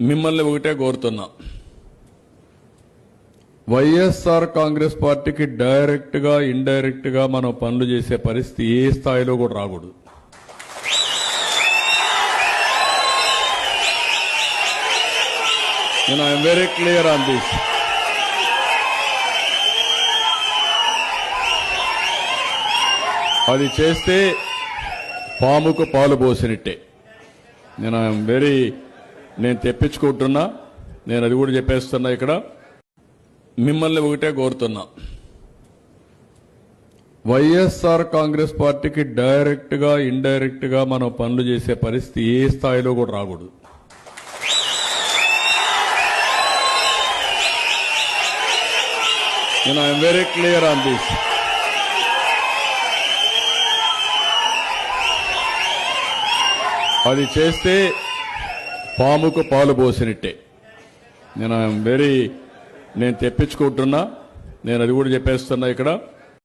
మిమ్మల్ని ఒకటే కోరుతున్నా. వైఎస్ఆర్ కాంగ్రెస్ పార్టీకి డైరెక్ట్గా ఇండైరెక్ట్గా మనం పనులు చేసే పరిస్థితి ఏ స్థాయిలో కూడా రాకూడదు. నేను I'm very clear on this అది చేస్తే పాముకు పాలు పోసినట్టే. నేను ఐఎమ్ వెరీ నేను తెప్పించుకుంటున్నా నేను అది కూడా చెప్పేస్తున్నా ఇక్కడ. మిమ్మల్ని ఒకటే కోరుతున్నా. వైఎస్ఆర్ కాంగ్రెస్ పార్టీకి డైరెక్ట్గా ఇండైరెక్ట్గా మనం పనులు చేసే పరిస్థితి ఏ స్థాయిలో కూడా రాకూడదు. నేను I'm very clear on this. అది చేస్తే పాముకు పాలు పోసినట్టే. నేను ఐఎమ్ వెరీ నేను తెప్పించుకుంటున్నా. నేను అది కూడా చెప్పేస్తున్నా ఇక్కడ.